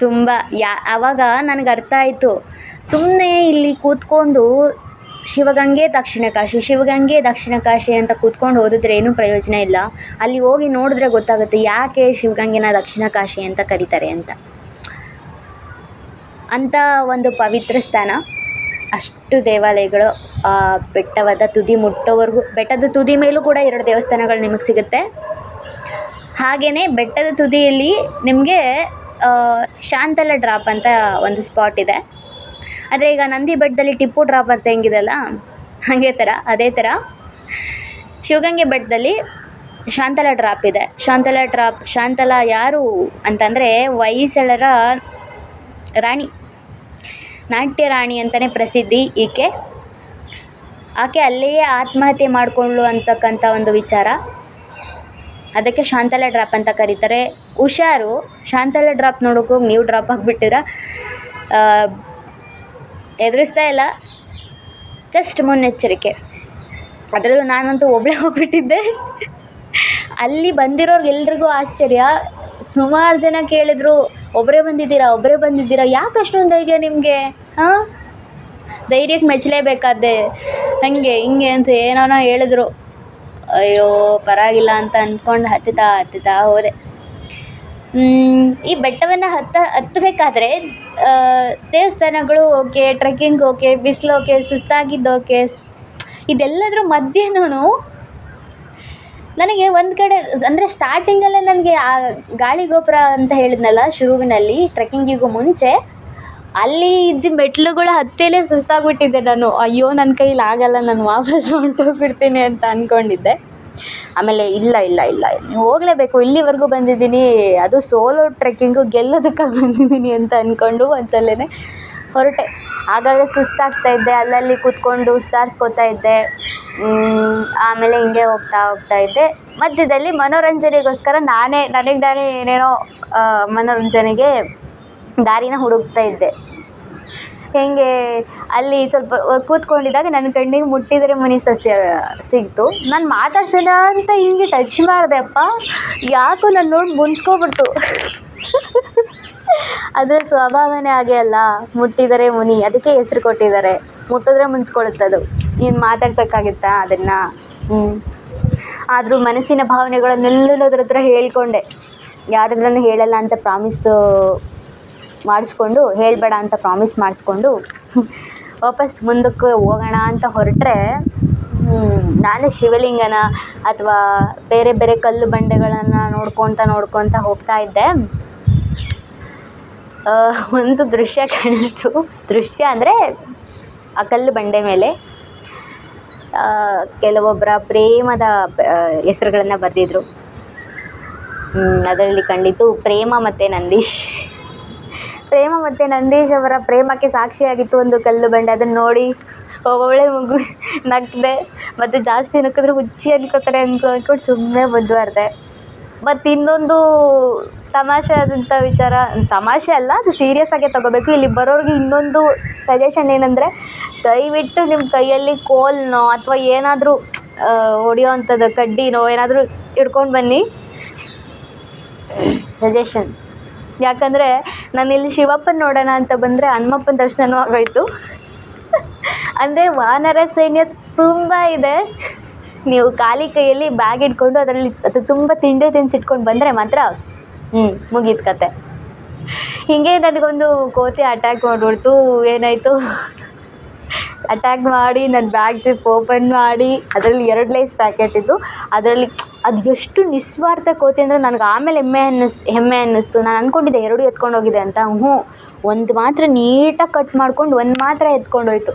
[SPEAKER 1] ತುಂಬ ಯಾ ಆವಾಗ ನನಗೆ ಅರ್ಥ ಆಯಿತು. ಸುಮ್ಮನೆ ಇಲ್ಲಿ ಕೂತ್ಕೊಂಡು ಶಿವಗಂಗೆ ದಕ್ಷಿಣ ಕಾಶಿ, ಶಿವಗಂಗೆ ದಕ್ಷಿಣ ಕಾಶಿ ಅಂತ ಕೂತ್ಕೊಂಡು ಓದಿದ್ರೆ ಏನೂ ಪ್ರಯೋಜನ ಇಲ್ಲ. ಅಲ್ಲಿ ಹೋಗಿ ನೋಡಿದ್ರೆ ಗೊತ್ತಾಗುತ್ತೆ ಯಾಕೆ ಶಿವಗಂಗೆನ ದಕ್ಷಿಣ ಕಾಶಿ ಅಂತ ಕರೀತಾರೆ ಅಂತ. ಅಂಥ ಒಂದು ಪವಿತ್ರ ಸ್ಥಾನ. ಅಷ್ಟು ದೇವಾಲಯಗಳು, ಆ, ಬೆಟ್ಟವಾದ ತುದಿ ಮುಟ್ಟೋವರೆಗೂ, ಬೆಟ್ಟದ ತುದಿ ಮೇಲೂ ಕೂಡ ಎರಡು ದೇವಸ್ಥಾನಗಳು ನಿಮಗೆ ಸಿಗುತ್ತೆ. ಹಾಗೆಯೇ ಬೆಟ್ಟದ ತುದಿಯಲ್ಲಿ ನಿಮಗೆ ಶಾಂತಲ ಡ್ರಾಪ್ ಅಂತ ಒಂದು ಸ್ಪಾಟ್ ಇದೆ. ಆದರೆ ಈಗ ನಂದಿ ಬೆಟ್ಟದಲ್ಲಿ ಟಿಪ್ಪು ಡ್ರಾಪ್ ಅಂತ ಹೆಂಗಿದೆಯಲ್ಲ, ಹಾಗೆ ಥರ ಅದೇ ಥರ ಶಿವಗಂಗೆ ಬೆಟ್ಟದಲ್ಲಿ ಶಾಂತಲ ಡ್ರಾಪ್ ಇದೆ. ಶಾಂತಲ ಡ್ರಾಪ್, ಶಾಂತಲ ಯಾರು ಅಂತಂದರೆ ಹೊಯ್ಸಳರ ರಾಣಿ. ನಾಟ್ಯ ರಾಣಿ ಅಂತಲೇ ಪ್ರಸಿದ್ಧಿ ಈಕೆ. ಆಕೆ ಅಲ್ಲಿಯೇ ಆತ್ಮಹತ್ಯೆ ಮಾಡಿಕೊಂಡ್ಳು ಅಂತಕ್ಕಂಥ ಒಂದು ವಿಚಾರ. ಅದಕ್ಕೆ ಶಾಂತಲ ಡ್ರಾಪ್ ಅಂತ ಕರೀತಾರೆ. ಹುಷಾರು, ಶಾಂತಲ ಡ್ರಾಪ್ ನೋಡೋಕೆ ಹೋಗಿ ನೀವು ಡ್ರಾಪ್ ಆಗಿಬಿಟ್ಟಿರ? ಎದುರಿಸ್ತಾ ಇಲ್ಲ. ಜಸ್ಟ್ ಮುನ್ನೆಚ್ಚರಿಕೆ. ಅದರಲ್ಲೂ ನಾನಂತೂ ಒಬ್ಬಳೇ ಹೋಗ್ಬಿಟ್ಟಿದ್ದೆ. ಅಲ್ಲಿ ಬಂದಿರೋರ್ಗೆಲ್ರಿಗೂ ಆಶ್ಚರ್ಯ. ಸುಮಾರು ಜನ ಕೇಳಿದ್ರು ಒಬ್ಬರೇ ಬಂದಿದ್ದೀರಾ ಒಬ್ಬರೇ ಬಂದಿದ್ದೀರಾ? ಯಾಕೆ ಅಷ್ಟೊಂದು ಧೈರ್ಯ ನಿಮಗೆ? ಹಾಂ? ಧೈರ್ಯಕ್ಕೆ ಮೆಚ್ಚಲೇಬೇಕಾದ್ದೆ ಹಾಗೆ, ಹಿಂಗೆ ಅಂತ ಏನೋನೋ ಹೇಳಿದ್ರು. ಅಯ್ಯೋ, ಪರವಾಗಿಲ್ಲ ಅಂತ ಅಂದ್ಕೊಂಡು ಹತ್ತುತ್ತಾ ಹತ್ತುತ್ತಾ ಹೋದೆ. ಈ ಬೆಟ್ಟವನ್ನು ಹತ್ತ ಹತ್ತಬೇಕಾದ್ರೆ ದೇವಸ್ಥಾನಗಳು ಓಕೆ, ಟ್ರೆಕ್ಕಿಂಗ್ ಓಕೆ, ಬಿಸಿಲು ಓಕೆ, ಸುಸ್ತಾಗಿದ್ದು ಓಕೆ ಇದೆಲ್ಲದರ ಮಧ್ಯೆನೂ ನನಗೆ ಒಂದು ಕಡೆ, ಅಂದರೆ ಸ್ಟಾರ್ಟಿಂಗಲ್ಲೇ ನನಗೆ ಆ ಗಾಳಿ ಗೋಪುರ ಅಂತ ಹೇಳಿದ್ನಲ್ಲ ಶುರುವಿನಲ್ಲಿ ಟ್ರೆಕ್ಕಿಂಗಿಗೂ ಮುಂಚೆ, ಅಲ್ಲಿ ಇದ್ದ ಮೆಟ್ಲುಗಳು ಹತ್ತಿಯಲ್ಲೇ ಸುಸ್ತಾಗ್ಬಿಟ್ಟಿದ್ದೆ ನಾನು. ಅಯ್ಯೋ ನನ್ನ ಕೈಲಿ ಆಗಲ್ಲ, ನಾನು ವಾಪಸ್ ಹೊಂಟೋಗ್ಬಿಡ್ತೀನಿ ಅಂತ ಅಂದ್ಕೊಂಡಿದ್ದೆ ಆಮೇಲೆ ಇಲ್ಲ ಇಲ್ಲ ಇಲ್ಲ ಹೋಗ್ಲೇಬೇಕು, ಇಲ್ಲಿವರೆಗೂ ಬಂದಿದ್ದೀನಿ, ಅದು ಸೋಲೋ ಟ್ರೆಕ್ಕಿಂಗು ಗೆಲ್ಲೋದಕ್ಕಾಗಿ ಬಂದಿದ್ದೀನಿ ಅಂತ ಅಂದ್ಕೊಂಡು ಒಂದ್ಸಲನೇ ಹೊರಟೆ. ಆಗಾಗ ಸುಸ್ತಾಗ್ತಾ ಇದ್ದೆ. ಅಲ್ಲಲ್ಲಿ ಕೂತ್ಕೊಂಡು ಸುಧಾರ್ಸ್ಕೊತಾ ಇದ್ದೆ. ಆಮೇಲೆ ಹಿಂಗೆ ಹೋಗ್ತಾ ಹೋಗ್ತಾ ಇದ್ದೆ. ಮಧ್ಯದಲ್ಲಿ ಮನೋರಂಜನೆಗೋಸ್ಕರ ನಾನೇ, ನನಗೆ ನಾನೇ ಏನೇನೋ ಮನೋರಂಜನೆಗೆ ದಾರಿನ ಹುಡುಕ್ತಾ ಇದ್ದೆ. ಹೇಗೆ, ಅಲ್ಲಿ ಸ್ವಲ್ಪ ಕೂತ್ಕೊಂಡಿದ್ದಾಗ ನನ್ನ ಕಣ್ಣಿಗೆ ಮುಟ್ಟಿದರೆ ಮುನಿ ಸಸ್ಯ ಸಿಕ್ತು ನಾನು ಮಾತಾಡ್ಸೋಣ ಅಂತ ಹಿಂಗೆ ಟಚ್ ಮಾಡಿದೆ, ಅಪ್ಪ. ಯಾಕೋ ನನ್ನ ನೋಡಿ ಮುನ್ಸ್ಕೊಬಿಡ್ತು. ಅದರ ಸ್ವಭಾವನೇ ಹಾಗೆ ಅಲ್ಲ. ಮುಟ್ಟಿದರೆ ಮುನಿ. ಅದಕ್ಕೆ ಹೆಸ್ರು ಕೊಟ್ಟಿದ್ದಾರೆ. ಮುಟ್ಟಿದ್ರೆ ಮುನ್ಸ್ಕೊಳ್ಳುತ್ತದು ನೀನು ಮಾತಾಡ್ಸೋಕ್ಕಾಗಿತ್ತಾ ಅದನ್ನು? ಹ್ಞೂ ಆದರೂ ಮನಸ್ಸಿನ ಭಾವನೆಗಳನ್ನೆಲ್ಲನೂ ಅದ್ರ ಹತ್ರ ಹೇಳ್ಕೊಂಡೆ. ಯಾರ ಹತ್ರನೂ ಹೇಳಲ್ಲ ಅಂತ ಪ್ರಾಮಿಸ್ದು ಮಾಡಿಸ್ಕೊಂಡು, ಹೇಳಬೇಡ ಅಂತ ಪ್ರಾಮಿಸ್ ಮಾಡಿಸ್ಕೊಂಡು, ವಾಪಸ್ ಮುಂದಕ್ಕೆ ಹೋಗೋಣ ಅಂತ ಹೊರಟ್ರೆ ನಾನೇ ಶಿವಲಿಂಗನ ಅಥವಾ ಬೇರೆ ಬೇರೆ ಕಲ್ಲು ಬಂಡೆಗಳನ್ನು ನೋಡ್ಕೊತ ನೋಡ್ಕೊತ ಹೋಗ್ತಾ ಇದ್ದೆ. ಒಂದು ದೃಶ್ಯ ಕಾಣಿತು ದೃಶ್ಯ ಅಂದರೆ ಆ ಕಲ್ಲು ಬಂಡೆ ಮೇಲೆ ಕೆಲವೊಬ್ಬರ ಪ್ರೇಮದ ಹೆಸರುಗಳನ್ನು ಬರೆದಿದ್ರು. ಅದರಲ್ಲಿ ಕಂಡಿದ್ದು ಪ್ರೇಮ ಮತ್ತು ನಂದೀಶ್. ಪ್ರೇಮ ಮತ್ತು ನಂದೀಶ್ ಅವರ ಪ್ರೇಮಕ್ಕೆ ಸಾಕ್ಷಿಯಾಗಿತ್ತು ಒಂದು ಕಲ್ಲು ಬಂಡೆ. ಅದನ್ನು ನೋಡಿ ಒಳ್ಳೆ ಮಗು ನಕ್ಕಿದೆ ಮತ್ತು ಜಾಸ್ತಿ ನಕ್ಕಿದ್ರೆ ಹುಚ್ಚಿ ಅನ್ಕೋತಾರೆ ಅನ್ಕೊ ಅಂದ್ಕೊಂಡು ಸುಮ್ಮನೆ ಮುಂದುವರೆದೆ ಮತ್ತು ಇನ್ನೊಂದು ತಮಾಷೆ ಆದಂಥ ವಿಚಾರ, ತಮಾಷೆ ಅಲ್ಲ, ಅದು ಸೀರಿಯಸ್ ಆಗೇ ತಗೋಬೇಕು. ಇಲ್ಲಿ ಬರೋರಿಗೆ ಇನ್ನೊಂದು ಸಜೆಷನ್ ಏನಂದರೆ, ದಯವಿಟ್ಟು ನಿಮ್ಮ ಕೈಯಲ್ಲಿ ಕೋಲನ್ನೋ ಅಥವಾ ಏನಾದರೂ ಹೊಡಿಯೋ ಅಂಥದ್ದು ಕಡ್ಡಿನೋ ಏನಾದರೂ ಹಿಡ್ಕೊಂಡು ಬನ್ನಿ. ಸಜೆಷನ್ ಯಾಕಂದರೆ ನಾನಿಲ್ಲಿ ಶಿವಪ್ಪನ ನೋಡೋಣ ಅಂತ ಬಂದರೆ ಹನುಮಪ್ಪನ ದರ್ಶನವೂ ಆಗೋಯ್ತು. *laughs* ಅಂದರೆ ವಾನರ ಸೈನ್ಯ ತುಂಬ ಇದೆ. ನೀವು ಖಾಲಿ ಕೈಯಲ್ಲಿ ಬ್ಯಾಗ್ ಇಟ್ಕೊಂಡು ಅದರಲ್ಲಿ ಅದು ತುಂಬ ತಿಂಡಿ ತಿನ್ಸಿಟ್ಕೊಂಡು ಬಂದರೆ ಮಾತ್ರ ಹ್ಞೂ ಮುಗೀತು ಕತೆ. ಹೀಗೆ ನನಗೊಂದು ಕೋತಿ ಅಟ್ಯಾಕ್ ಮಾಡಿಬಿಡ್ತು, ಏನಾಯಿತು? ಅಟ್ಯಾಕ್ ಮಾಡಿ ನನ್ನ ಬ್ಯಾಗ್ ಜಿಪ್ ಓಪನ್ ಮಾಡಿ, ಅದರಲ್ಲಿ ಎರಡು ಲೈಸ್ ಪ್ಯಾಕೆಟ್ ಇದ್ದು, ಅದರಲ್ಲಿ ಅದು ಎಷ್ಟು ನಿಸ್ವಾರ್ಥ ಕೋತಿ ಅಂದರೆ ನನಗೆ ಆಮೇಲೆ ಹೆಮ್ಮೆ ಅನ್ನಿಸ್, ಹೆಮ್ಮೆ ಅನ್ನಿಸ್ತು. ನಾನು ಅಂದ್ಕೊಂಡಿದ್ದೆ ಎರಡು ಎತ್ಕೊಂಡು ಹೋಗಿದೆ ಅಂತ. ಹ್ಞೂ ಒಂದು ಮಾತ್ರ ನೀಟಾಗಿ ಕಟ್ ಮಾಡ್ಕೊಂಡು ಒಂದು ಮಾತ್ರ ಎತ್ಕೊಂಡು ಹೋಯ್ತು.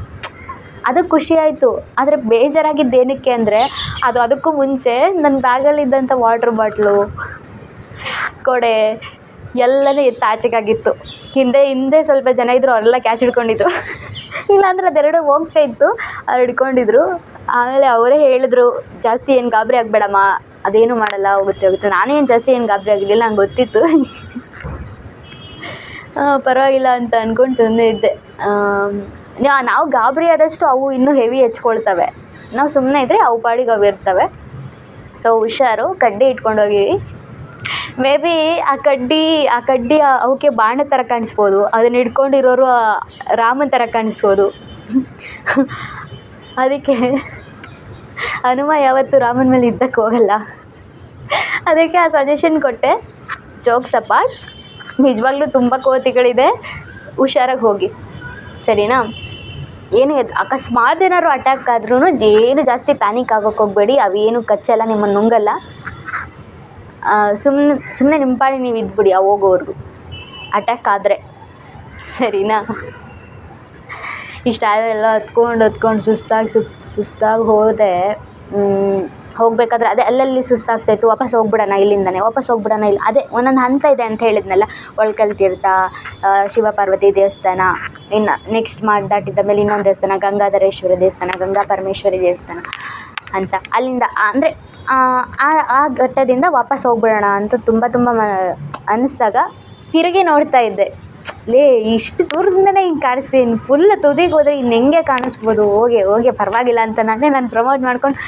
[SPEAKER 1] ಅದು ಖುಷಿ ಆಯಿತು. ಆದರೆ ಬೇಜಾರಾಗಿದ್ದು ಏನಕ್ಕೆ ಅಂದರೆ, ಅದು ಅದಕ್ಕೂ ಮುಂಚೆ ನನ್ನ ಬ್ಯಾಗಲ್ಲಿದ್ದಂಥ ವಾಟ್ರ್ ಬಾಟ್ಲು ಕೊಡೆ ಎಲ್ಲನೂ ಎತ್ತಿ ಆಚೆಗಾಗಿತ್ತು. ಹಿಂದೆ ಹಿಂದೆ ಸ್ವಲ್ಪ ಜನ ಇದ್ದರು ಅವರೆಲ್ಲ ಕ್ಯಾಚ್ ಹಿಡ್ಕೊಂಡಿದ್ರು. ಇಲ್ಲಾಂದ್ರೆ ಅದೆರಡು ಹೋಗ್ತಾ ಇತ್ತು, ಅವ್ರು ಹಿಡ್ಕೊಂಡಿದ್ರು. ಆಮೇಲೆ ಅವರೇ ಹೇಳಿದ್ರು, ಜಾಸ್ತಿ ಏನು ಗಾಬರಿ ಆಗಬೇಡಮ್ಮ, ಅದೇನು ಮಾಡಲ್ಲ, ಹೋಗುತ್ತೆ ಹೋಗುತ್ತೆ. ನಾನೇನು ಜಾಸ್ತಿ ಏನು ಗಾಬರಿ ಆಗಲಿಲ್ಲ ನಂಗೆ ಗೊತ್ತಿತ್ತು. ಪರವಾಗಿಲ್ಲ ಅಂತ ಅಂದ್ಕೊಂಡು ಸುಮ್ಮನೆ ಇದ್ದೆ. ನಾವು ಗಾಬರಿ ಆದಷ್ಟು ಅವು ಇನ್ನೂ ಹೆವಿ ಹೆಚ್ಕೊಳ್ತವೆ. ನಾವು ಸುಮ್ಮನೆ ಇದ್ದರೆ ಅವು ಪಾಡಿಗೆ ಅವು ಇರ್ತವೆ. ಸೊ ಹುಷಾರು, ಕಡ್ಡಿ ಇಟ್ಕೊಂಡು ಹೋಗಿರಿ. ಮೇ ಬಿ ಆ ಕಡ್ಡಿ ಆ ಕಡ್ಡಿ ಅವಕ್ಕೆ ಬಾಣ ಥರ ಕಾಣಿಸ್ಬೋದು. ಅದನ್ನ ಹಿಡ್ಕೊಂಡಿರೋರು ರಾಮನ ಥರ ಕಾಣಿಸ್ಬೋದು. *laughs* ಅದಕ್ಕೆ ಹನುಮ ಯಾವತ್ತೂ ರಾಮನ ಮೇಲೆ ಇದ್ದಕ್ಕೆ ಹೋಗಲ್ಲ. ಅದಕ್ಕೆ ಆ ಸಜೆಷನ್ ಕೊಟ್ಟೆ. ಜೋಕ್ಸ್ ಅಪಾರ್ಟ್ ನಿಜವಾಗ್ಲೂ ತುಂಬ ಕೋತಿಗಳಿದೆ. ಹುಷಾರಾಗಿ ಹೋಗಿ. ಸರಿನಾ? ಏನು ಅಕಸ್ಮಾತ್ ಏನಾದ್ರು ಅಟ್ಯಾಕ್ ಆದ್ರೂ ಏನು ಜಾಸ್ತಿ ಪ್ಯಾನಿಕ್ ಆಗೋಕ್ಕೆ ಹೋಗಬೇಡಿ. ಅವೇನು ಕಚ್ಚಲ್ಲ ನಿಮ್ಮನ್ನು ನುಂಗಲ್ಲ. ಸುಮ್ಮನೆ ಸುಮ್ಮನೆ ನಿಂಪಾಡಿ ನೀವು ಇದ್ಬಿಡಿ ಅವು ಹೋಗೋವರೆಗೂ ಅಟ್ಯಾಕ್ ಆದರೆ. ಸರಿನಾ? ಇಷ್ಟಾದೆಲ್ಲ ಹತ್ಕೊಂಡು ಹತ್ಕೊಂಡು ಸುಸ್ತಾಗಿ ಸುತ್ ಸುಸ್ತಾಗಿ ಹೋದೆ. ಹೋಗಬೇಕಾದ್ರೆ ಅದೇ ಅಲ್ಲಲ್ಲಿ ಸುಸ್ತಾಗ್ತಾಯಿತ್ತು, ವಾಪಸ್ ಹೋಗ್ಬಿಡೋಣ ಇಲ್ಲಿಂದಲೇ ವಾಪಸ್ ಹೋಗ್ಬಿಡೋಣ ಇಲ್ಲಿ. ಅದೇ ಒಂದೊಂದು ಹಂತ ಇದೆ ಅಂತ ಹೇಳಿದ್ನಲ್ಲ, ಒಳ್ಕಲ್ ತೀರ್ಥ ಶಿವ ಪಾರ್ವತಿ ದೇವಸ್ಥಾನ, ಇನ್ನು ನೆಕ್ಸ್ಟ್ ಮಾಡಿ ದಾಟಿದ ಮೇಲೆ ಇನ್ನೊಂದು ದೇವಸ್ಥಾನ, ಗಂಗಾಧರೇಶ್ವರಿ ದೇವಸ್ಥಾನ, ಗಂಗಾ ಪರಮೇಶ್ವರಿ ದೇವಸ್ಥಾನ ಅಂತ. ಅಲ್ಲಿಂದ ಅಂದರೆ, ಆ ಘಟ್ಟದಿಂದ ವಾಪಸ್ ಹೋಗ್ಬಿಡೋಣ ಅಂತ ತುಂಬ ತುಂಬ ಮ ಅನ್ನಿಸ್ದಾಗ ತಿರುಗಿ ನೋಡ್ತಾ ಇದ್ದೆ. ಲೇ, ಇಷ್ಟು ದೂರದಿಂದನೇ ಹಿಂಗೆ ಕಾಣಿಸ್ತೀನಿ ಫುಲ್ ತುದಿಗೆ ಹೋದರೆ ಇನ್ನು ಹೆಂಗೆ ಕಾಣಿಸ್ಬೋದು, ಹೋಗಿ ಹೋಗಿ, ಪರವಾಗಿಲ್ಲ ಅಂತ ನಾನೇ ನಾನು ಪ್ರಮೋಟ್ ಮಾಡ್ಕೊಂಡು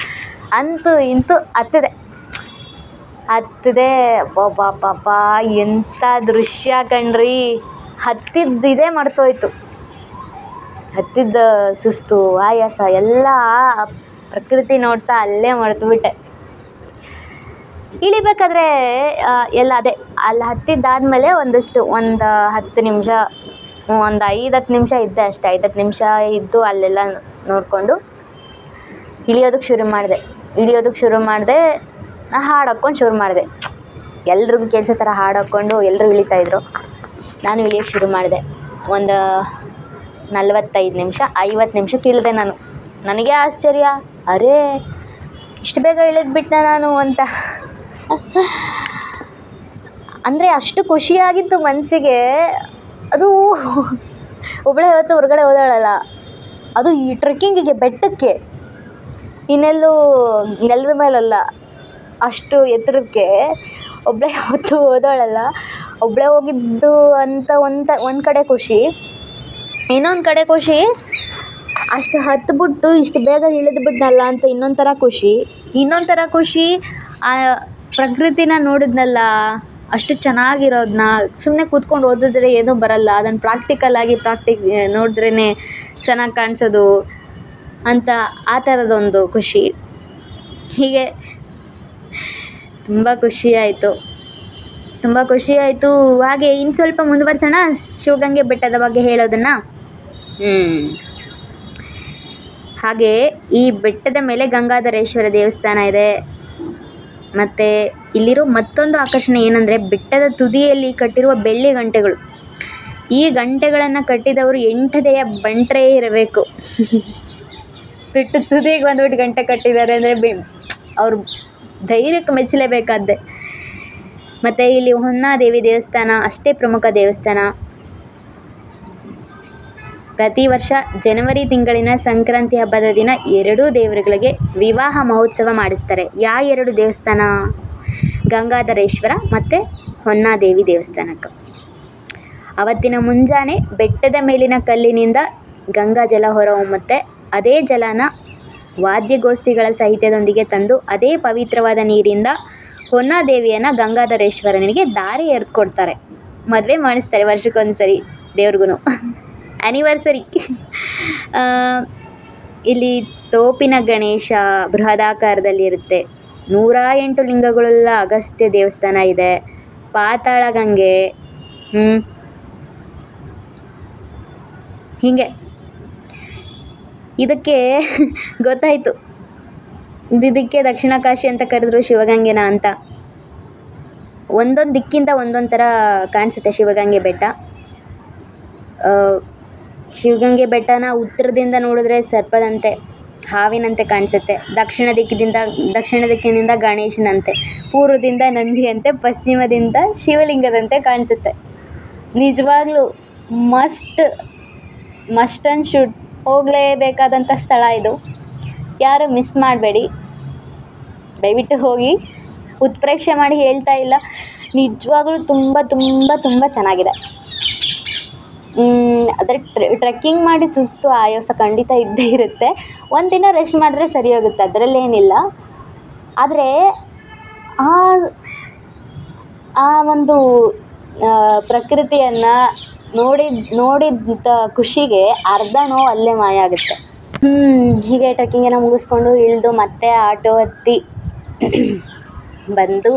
[SPEAKER 1] ಅಂತೂ ಇಂತೂ ಹತ್ತಿದೆ. ಹತ್ತಿದೆ, ಅಬ್ಬಬ್ಬಬ್ಬಬ್ಬ, ಎಂಥ ದೃಶ್ಯ ಕಣ್ರಿ. ಹತ್ತಿದ್ದು ಇದೇ ಮರ್ತೋಯ್ತು. ಹತ್ತಿದ್ದ ಸುಸ್ತು, ಆಯಾಸ, ಎಲ್ಲ ಪ್ರಕೃತಿ ನೋಡ್ತಾ ಅಲ್ಲೇ ಮರೆತುಬಿಟ್ಟೆ. ಇಳಿಬೇಕಾದ್ರೆ ಎಲ್ಲ ಅದೇ, ಅಲ್ಲಿ ಹತ್ತಿದ್ದಾದಮೇಲೆ ಒಂದಷ್ಟು, ಒಂದು ಹತ್ತು ನಿಮಿಷ, ಒಂದು ಐದು ಹತ್ತು ನಿಮಿಷ ಇದ್ದೆ ಅಷ್ಟೇ. ಐದು ಹತ್ತು ನಿಮಿಷ ಇದ್ದು ಅಲ್ಲೆಲ್ಲ ನೋಡಿಕೊಂಡು ಇಳಿಯೋದಕ್ಕೆ ಶುರು ಮಾಡಿದೆ. ಇಳಿಯೋದಕ್ಕೆ ಶುರು ಮಾಡಿದೆ, ನಾ ಹಾಡು ಹಾಕ್ಕೊಂಡು ಶುರು ಮಾಡಿದೆ. ಎಲ್ರಿಗೂ ಕೇಳಿಸೋ ಥರ ಹಾಡು ಹಾಕ್ಕೊಂಡು ಎಲ್ಲರೂ ಇಳಿತಾಯಿದ್ರು ನಾನು ಇಳಿಯೋಕ್ಕೆ ಶುರು ಮಾಡಿದೆ. ಒಂದು ನಲ್ವತ್ತೈದು ನಿಮಿಷ, ಐವತ್ತು ನಿಮಿಷಕ್ಕೆ ಇಳಿದೆ ನಾನು. ನನಗೆ ಆಶ್ಚರ್ಯ, ಅರೇ, ಇಷ್ಟು ಬೇಗ ಇಳಿದ್ಬಿಟ್ಟೆ ನಾನು ಅಂತ. ಅಂದರೆ ಅಷ್ಟು ಖುಷಿಯಾಗಿತ್ತು ಮನಸ್ಸಿಗೆ ಅದು ಒಬ್ಬಳೇ ಹೊತ್ತು ಹೊರಗಡೆ ಹೋದಾಳಲ್ಲ. ಅದು ಈ ಟ್ರೆಕ್ಕಿಂಗಿಗೆ ಬೆಟ್ಟಕ್ಕೆ. ಇನ್ನೆಲ್ಲೂ ನೆಲದ ಮೇಲಲ್ಲ, ಅಷ್ಟು ಎತ್ತರಕ್ಕೆ ಒಬ್ಬಳೇ ಹೊತ್ತು ಓದೋಳಲ್ಲ ಒಬ್ಬಳೇ ಹೋಗಿದ್ದು ಅಂತ ಒಂದು ಒಂದು ಕಡೆ ಖುಷಿ. ಇನ್ನೊಂದು ಕಡೆ ಖುಷಿ, ಅಷ್ಟು ಹತ್ಬಿಟ್ಟು ಇಷ್ಟು ಬೇಗ ಇಳಿದು ಬಿಟ್ನಲ್ಲ ಅಂತ ಇನ್ನೊಂದು ಥರ ಖುಷಿ. ಇನ್ನೊಂದು ಥರ ಖುಷಿ, ಆ ಪ್ರಕೃತಿನ ನೋಡಿದ್ನಲ್ಲ, ಅಷ್ಟು ಚೆನ್ನಾಗಿರೋದನ್ನ ಸುಮ್ಮನೆ ಕೂತ್ಕೊಂಡು ಓದಿದ್ರೆ ಏನೂ ಬರಲ್ಲ. ಅದನ್ನು ಪ್ರಾಕ್ಟಿಕಲ್ ಆಗಿ ಪ್ರಾಕ್ಟಿಕ್ ನೋಡಿದ್ರೇ ಚೆನ್ನಾಗಿ ಕಾಣಿಸೋದು. ಅಂತ ಆ ಥರದೊಂದು ಖುಷಿ. ಹೀಗೆ ತುಂಬ ಖುಷಿ ಆಯಿತು. ತುಂಬ ಖುಷಿ ಆಯಿತು. ಹಾಗೆ ಇನ್ನು ಸ್ವಲ್ಪ ಮುಂದುವರ್ಸೋಣ. ಶಿವಗಂಗೆ ಬೆಟ್ಟದ ಬಗ್ಗೆ ಹೇಳೋದನ್ನು. ಹ್ಞೂ ಹಾಗೆ ಈ ಬೆಟ್ಟದ ಮೇಲೆ ಗಂಗಾಧರೇಶ್ವರ ದೇವಸ್ಥಾನ ಇದೆ. ಮತ್ತು ಇಲ್ಲಿರೋ ಮತ್ತೊಂದು ಆಕರ್ಷಣೆ ಏನಂದರೆ ಬೆಟ್ಟದ ತುದಿಯಲ್ಲಿ ಕಟ್ಟಿರುವ ಬೆಳ್ಳಿ ಗಂಟೆಗಳು. ಈ ಗಂಟೆಗಳನ್ನು ಕಟ್ಟಿದವರು ಎಂಟದೆಯ ಬಂಟ್ರೇ ಇರಬೇಕು. ಬೆಟ್ಟದ ತುದಿಗೆ ಬಂದ್ಬಿಟ್ಟು ಗಂಟೆ ಕಟ್ಟಿದ್ದಾರೆ ಅಂದರೆ ಬಿ ಅವ್ರ ಧೈರ್ಯಕ್ಕೆ ಮೆಚ್ಚಲೇಬೇಕಾದ್ದೆ. ಮತ್ತು ಇಲ್ಲಿ ಹೊನ್ನಾದೇವಿ ದೇವಸ್ಥಾನ, ಅಷ್ಟೇ ಪ್ರಮುಖ ದೇವಸ್ಥಾನ. ಪ್ರತಿ ವರ್ಷ ಜನವರಿ ತಿಂಗಳಿನ ಸಂಕ್ರಾಂತಿ ಹಬ್ಬದ ದಿನ ಎರಡೂ ದೇವರುಗಳಿಗೆ ವಿವಾಹ ಮಹೋತ್ಸವ ಮಾಡಿಸ್ತಾರೆ. ಯಾ ಎರಡು ದೇವಸ್ಥಾನ? ಗಂಗಾಧರೇಶ್ವರ ಮತ್ತು ಹೊನ್ನಾದೇವಿ ದೇವಸ್ಥಾನಕ್ಕೆ. ಅವತ್ತಿನ ಮುಂಜಾನೆ ಬೆಟ್ಟದ ಮೇಲಿನ ಕಲ್ಲಿನಿಂದ ಗಂಗಾ ಜಲ ಹೊರಹೊಮ್ಮುತ್ತೆ. ಅದೇ ಜಲನ ವಾದ್ಯಗೋಷ್ಠಿಗಳ ಸಹಿತದೊಂದಿಗೆ ತಂದು ಅದೇ ಪವಿತ್ರವಾದ ನೀರಿಂದ ಹೊನ್ನಾದೇವಿಯನ್ನು ಗಂಗಾಧರೇಶ್ವರನಿಗೆ ದಾರಿ ಎರೆದ್ಕೊಡ್ತಾರೆ ಮದುವೆ ಮಾಡಿಸ್ತಾರೆ ವರ್ಷಕ್ಕೊಂದು ಸರಿ ದೇವ್ರಿಗೂ ಆ್ಯನಿವರ್ಸರಿ ಇಲ್ಲಿ ತೋಪಿನ ಗಣೇಶ ಬೃಹದಾಕಾರದಲ್ಲಿ ಇರುತ್ತೆ ನೂರ ಎಂಟು ಲಿಂಗಗಳುಳ್ಳ ಅಗಸ್ತ್ಯ ದೇವಸ್ಥಾನ ಇದೆ. ಪಾತಾಳ ಗಂಗೆ ಹೀಗೆ. ಇದಕ್ಕೆ ಗೊತ್ತಾಯಿತು. ಇದಕ್ಕೆ ದಕ್ಷಿಣ ಕಾಶಿ ಅಂತ ಕರೆದ್ರು ಶಿವಗಂಗೆನ ಅಂತ. ಒಂದೊಂದು ದಿಕ್ಕಿಂದ ಒಂದೊಂದು ಥರ ಕಾಣಿಸುತ್ತೆ ಶಿವಗಂಗೆ ಬೆಟ್ಟ. ಶಿವಗಂಗೆ ಬೆಟ್ಟನ ಉತ್ತರದಿಂದ ನೋಡಿದ್ರೆ ಸರ್ಪದಂತೆ, ಹಾವಿನಂತೆ ಕಾಣಿಸುತ್ತೆ. ದಕ್ಷಿಣ ದಿಕ್ಕಿನಿಂದ ದಕ್ಷಿಣ ದಿಕ್ಕಿನಿಂದ ಗಣೇಶನಂತೆ. ಪೂರ್ವದಿಂದ ನಂದಿಯಂತೆ, ಪಶ್ಚಿಮದಿಂದ ಶಿವಲಿಂಗದಂತೆ ಕಾಣಿಸುತ್ತೆ. ನಿಜವಾಗ್ಲೂ ಮಸ್ಟ್ ಮಸ್ಟ್ ಆ್ಯಂಡ್ ಶುಡ್ ಹೋಗಲೇಬೇಕಾದಂಥ ಸ್ಥಳ ಇದು. ಯಾರು ಮಿಸ್ ಮಾಡಬೇಡಿ. ದಯವಿಟ್ಟು ಹೋಗಿ ಉತ್ಪ್ರೇಕ್ಷೆ ಮಾಡಿ ಹೇಳ್ತಾ ಇಲ್ಲ. ನಿಜವಾಗ್ಲೂ ತುಂಬ ತುಂಬ ತುಂಬ ಚೆನ್ನಾಗಿದೆ. ಅದ್ರ ಟ್ರೆಕ್ಕಿಂಗ್ ಮಾಡಿ ಸುಸ್ತು ಆಯಾಸ ಖಂಡಿತ ಇದ್ದೇ ಇರುತ್ತೆ. ಒಂದು ದಿನ ರೆಸ್ಟ್ ಮಾಡಿದ್ರೆ ಸರಿ ಹೋಗುತ್ತೆ ಅದರಲ್ಲೇನಿಲ್ಲ ಆದರೆ ಆ ಆ ಒಂದು ಪ್ರಕೃತಿಯನ್ನು ನೋಡಿದ ನೋಡಿದ ಖುಷಿಗೆ ಅರ್ಧ ನೋವು ಅಲ್ಲೇ ಮಾಯ ಆಗುತ್ತೆ. ಹೀಗೆ ಟ್ರೆಕ್ಕಿಂಗೆಲ್ಲ ಮುಗಿಸ್ಕೊಂಡು ಇಳಿದು ಮತ್ತೆ ಆಟೋ ಹತ್ತಿ ಬಂದು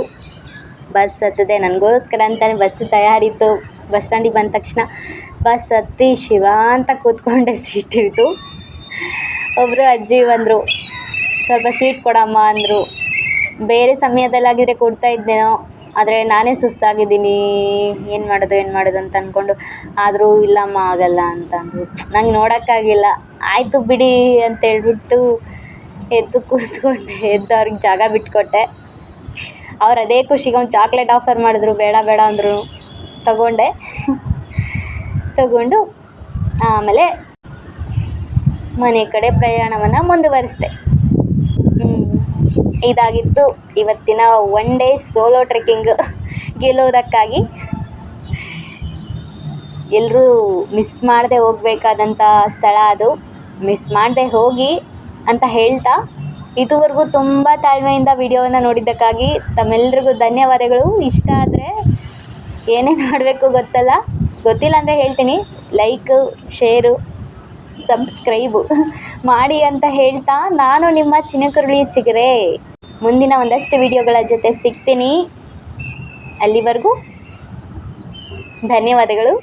[SPEAKER 1] ಬಸ್ ಹತ್ತಿದೆ. ನನಗೋಸ್ಕರ ಅಂತಲೇ ಬಸ್ ತಯಾರಿತ್ತು. ಬಸ್ ಸ್ಟ್ಯಾಂಡಿಗೆ ಬಂದ ತಕ್ಷಣ ಬಸ್ ಹತ್ತಿ ಶಿವ ಅಂತ ಕೂತ್ಕೊಂಡೆ ಸೀಟ್ ಹಿಡಿದು ಒಬ್ಬರು ಅಜ್ಜಿ ಬಂದರು. ಸ್ವಲ್ಪ ಸೀಟ್ ಕೊಡಮ್ಮ ಅಂದರು. ಬೇರೆ ಸಮಯದಲ್ಲಾಗಿದ್ರೆ ಕೊಡ್ತಾ ಇದ್ದೇನೋ ಆದರೆ ನಾನೇ ಸುಸ್ತಾಗಿದ್ದೀನಿ, ಏನು ಮಾಡೋದು ಏನು ಮಾಡೋದು ಅಂತ ಅಂದ್ಕೊಂಡು ಆದರೂ ಇಲ್ಲಮ್ಮ ಆಗಲ್ಲ ಅಂತ ಅಂದರು. ನಂಗೆ ನೋಡೋಕ್ಕಾಗಿಲ್ಲ. ಆಯಿತು ಬಿಡಿ ಅಂತ ಹೇಳ್ಬಿಟ್ಟು ಎದ್ದು ಕೂತ್ಕೊಂಡೆ, ಎದ್ದು ಅವ್ರಿಗೆ ಜಾಗ ಬಿಟ್ಕೊಟ್ಟೆ. ಅವ್ರು ಅದೇ ಖುಷಿಗೆ ಒಂದು ಚಾಕ್ಲೇಟ್ ಆಫರ್ ಮಾಡಿದ್ರು, ಬೇಡ ಬೇಡ ಅಂದರು. ತಗೊಂಡೆ. ತಗೊಂಡು ಆಮೇಲೆ ಮನೆ ಕಡೆ ಪ್ರಯಾಣವನ್ನು ಮುಂದುವರಿಸಿದೆ. ಇದಾಗಿತ್ತು. ಇವತ್ತಿನ ಒನ್ ಡೇ ಸೋಲೋ ಟ್ರೆಕ್ಕಿಂಗ್ ಗೆಲ್ಲೋದಕ್ಕಾಗಿ ಎಲ್ಲರೂ ಮಿಸ್ ಮಾಡದೆ ಹೋಗಬೇಕಾದಂಥ ಸ್ಥಳ ಅದು. ಮಿಸ್ ಮಾಡದೆ ಹೋಗಿ ಅಂತ ಹೇಳ್ತಾ ಇದುವರೆಗೂ ತುಂಬ ತಾಳ್ಮೆಯಿಂದ ವಿಡಿಯೋವನ್ನು ನೋಡಿದ್ದಕ್ಕಾಗಿ ತಮ್ಮೆಲ್ಲರಿಗೂ ಧನ್ಯವಾದಗಳು. ಇಷ್ಟ ಆದರೆ ಏನೇ ಮಾಡಬೇಕು ಗೊತ್ತಲ್ಲ? ಗೊತ್ತಿಲ್ಲ ಅಂದರೆ ಹೇಳ್ತೀನಿ. ಲೈಕ್ ಶೇರು ಸಬ್ಸ್ಕ್ರೈಬ್ ಮಾಡಿ ಅಂತ ಹೇಳ್ತಾ ನಾನು ನಿಮ್ಮ ಚಿನಕುರುಳಿ ಚಿಗರೆ. ಮುಂದಿನ ಒಂದಷ್ಟು ವಿಡಿಯೋಗಳ ಜೊತೆ ಸಿಗ್ತೀನಿ. ಅಲ್ಲಿವರೆಗೂ ಧನ್ಯವಾದಗಳು.